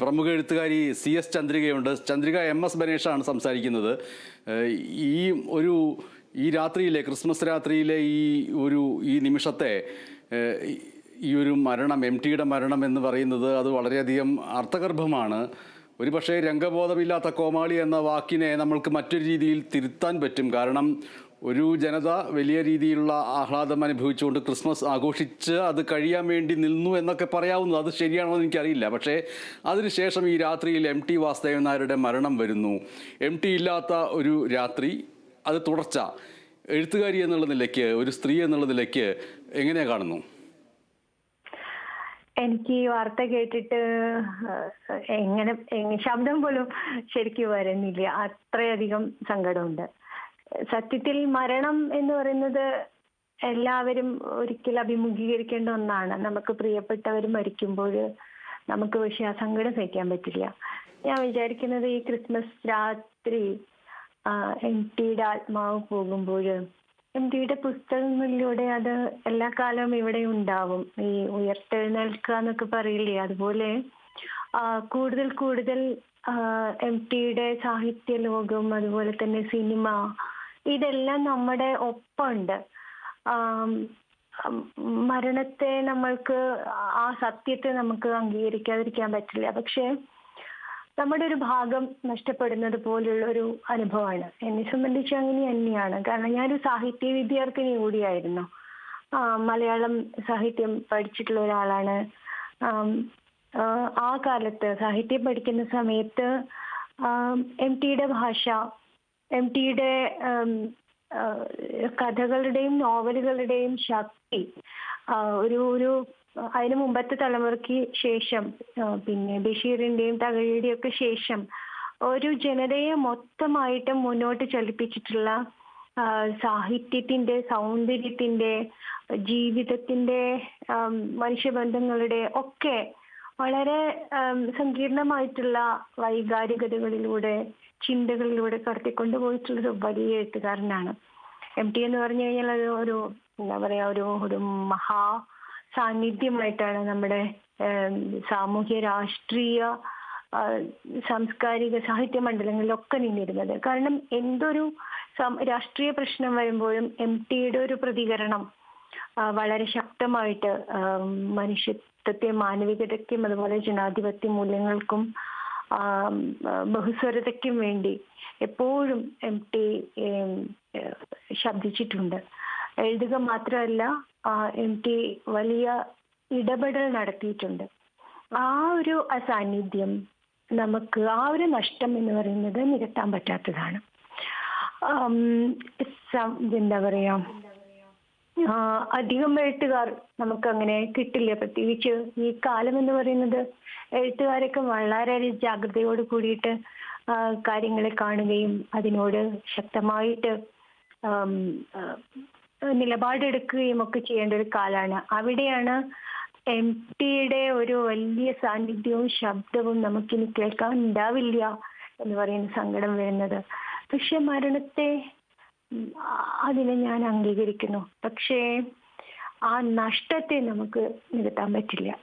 പ്രമുഖ എഴുത്തുകാരി C S ചന്ദ്രികയുണ്ട്. ചന്ദ്രിക എം എസ് ബനേഷാണ് സംസാരിക്കുന്നത്. ഈ ഒരു ഈ രാത്രിയിലെ ക്രിസ്മസ് രാത്രിയിലെ ഈ ഒരു ഈ നിമിഷത്തെ ഈ ഒരു മരണം എം ടിയുടെ മരണം എന്ന് പറയുന്നത് അത് വളരെയധികം അർത്ഥഗർഭമാണ്. ഒരുപക്ഷെ രംഗബോധമില്ലാത്ത കോമാളി എന്ന വാക്കിനെ നമ്മൾക്ക് മറ്റൊരു രീതിയിൽ തിരുത്താൻ പറ്റും. കാരണം ഒരു ജനത വലിയ രീതിയിലുള്ള ആഹ്ലാദം അനുഭവിച്ചുകൊണ്ട് ക്രിസ്മസ് ആഘോഷിച്ച് അത് കഴിയാൻ വേണ്ടി നിന്നു എന്നൊക്കെ പറയാവുന്നത് അത് ശരിയാണോ എന്ന് എനിക്കറിയില്ല. പക്ഷേ അതിനുശേഷം ഈ രാത്രിയിൽ എം ടി വാസുദേവൻ നായരുടെ മരണം വരുന്നു. എം ടി ഇല്ലാത്ത ഒരു രാത്രി അത് തുടർച്ച. എഴുത്തുകാരി എന്നുള്ള നിലയ്ക്ക് ഒരു സ്ത്രീ എന്നുള്ള നിലയ്ക്ക് എങ്ങനെയാണ് കാണുന്നു? എനിക്ക് ഈ വാർത്ത കേട്ടിട്ട് എങ്ങനെ എങ്ങ- ശബ്ദം പോലും ശരിക്കും വരുന്നില്ല. അത്രയധികം സങ്കടമുണ്ട്. സത്യത്തിൽ മരണം എന്ന് പറയുന്നത് എല്ലാവരും ഒരിക്കൽ അഭിമുഖീകരിക്കേണ്ട ഒന്നാണ്. നമുക്ക് പ്രിയപ്പെട്ടവർ മരിക്കുമ്പോൾ നമുക്ക് പക്ഷെ ആ സങ്കടം സഹിക്കാൻ പറ്റില്ല. ഞാൻ വിചാരിക്കുന്നത് ഈ ക്രിസ്മസ് രാത്രി എം ടിയുടെ ആത്മാവ് പോകുമ്പോൾ എം ടിയുടെ പുസ്തകങ്ങളിലൂടെ അത് എല്ലാ കാലവും ഇവിടെ ഉണ്ടാവും. ഈ ഉയർത്തെഴുന്നേൽക്കുക എന്നൊക്കെ പറയില്ലേ? അതുപോലെ കൂടുതൽ കൂടുതൽ എം ടിയുടെ സാഹിത്യ ലോകം അതുപോലെ തന്നെ സിനിമ ഇതെല്ലാം നമ്മുടെ ഒപ്പമുണ്ട്. മരണത്തെ നമ്മൾക്ക് ആ സത്യത്തെ നമുക്ക് അംഗീകരിക്കാതിരിക്കാൻ പറ്റില്ല. പക്ഷേ നമ്മുടെ ഒരു ഭാഗം നഷ്ടപ്പെടുന്നത് പോലുള്ള ഒരു അനുഭവമാണ്. എന്നെ സംബന്ധിച്ച് അങ്ങനെ തന്നെയാണ്. കാരണം ഞാനൊരു സാഹിത്യ വിദ്യാർത്ഥിനി കൂടിയായിരുന്നു. മലയാളം സാഹിത്യം പഠിച്ചിട്ടുള്ള ഒരാളാണ്. ആ, കാലത്ത് സാഹിത്യം പഠിക്കുന്ന സമയത്ത് എം ടിയുടെ ഭാഷ എം ടിയുടെ കഥകളുടെയും നോവലുകളുടെയും ശക്തി ഒരു ഒരു അതിന് മുമ്പത്തെ തലമുറയ്ക്ക് ശേഷം പിന്നെ ബഷീറിന്റെയും തകഴിയുടെയും ഒക്കെ ശേഷം ഒരു ജനതയെ മൊത്തമായിട്ട് മുന്നോട്ട് ചലിപ്പിച്ചിട്ടുള്ള സാഹിത്യത്തിന്റെ സൗന്ദര്യത്തിന്റെ ജീവിതത്തിന്റെ മനുഷ്യബന്ധങ്ങളുടെ ഒക്കെ വളരെ സങ്കീർണമായിട്ടുള്ള വൈകാരികതകളിലൂടെ ചിന്തകളിലൂടെ കടത്തിക്കൊണ്ടു പോയിട്ടുള്ള ഒരു വലിയ എഴുത്തുകാരനാണ്. എം ടി എന്ന് പറഞ്ഞു കഴിഞ്ഞാൽ അത് ഒരു എന്താ പറയാ ഒരു ഒരു മഹാ സാന്നിധ്യമായിട്ടാണ് നമ്മുടെ സാമൂഹ്യ രാഷ്ട്രീയ സാംസ്കാരിക സാഹിത്യ മണ്ഡലങ്ങളിലൊക്കെ നിന്നിരുന്നത്. കാരണം എന്തൊരു രാഷ്ട്രീയ പ്രശ്നം വരുമ്പോഴും എം ടിയുടെ ഒരു പ്രതികരണം വളരെ ശക്തമായിട്ട് മനുഷ്യത്വത്തെ മാനവികതയ്ക്കും അതുപോലെ ജനാധിപത്യ മൂല്യങ്ങൾക്കും ബഹുസ്വരതയ്ക്കും വേണ്ടി എപ്പോഴും എം ടി ശബ്ദിച്ചിട്ടുണ്ട്. എഴുതുക മാത്രമല്ല എം ടി വലിയ ഇടപെടൽ നടത്തിയിട്ടുണ്ട്. ആ ഒരു അസാന്നിധ്യം നമുക്ക് ആ ഒരു നഷ്ടം എന്ന് പറയുന്നത് നികത്താൻ പറ്റാത്തതാണ്. എന്താ പറയാ അധികം എഴുത്തുകാർ നമുക്ക് അങ്ങനെ കിട്ടില്ല. പ്രത്യേകിച്ച് ഈ കാലം എന്ന് പറയുന്നത് എഴുത്തുകാരൊക്കെ വളരെ ജാഗ്രതയോട് കൂടിയിട്ട് കാര്യങ്ങളെ കാണുകയും അതിനോട് ശക്തമായിട്ട് നിലപാടെടുക്കുകയും ഒക്കെ ചെയ്യേണ്ട ഒരു കാലാണ്. അവിടെയാണ് എം ടിയുടെ ഒരു വലിയ സാന്നിധ്യവും ശബ്ദവും നമുക്കിനി കേൾക്കാൻ ഉണ്ടാവില്ല എന്ന് പറയുന്ന സങ്കടം വരുന്നത്. പക്ഷെ മരണത്തെ അതിനെ ഞാൻ അംഗീകരിക്കുന്നു. പക്ഷേ ആ നഷ്ടത്തെ നമുക്ക് നികത്താൻ പറ്റില്ല.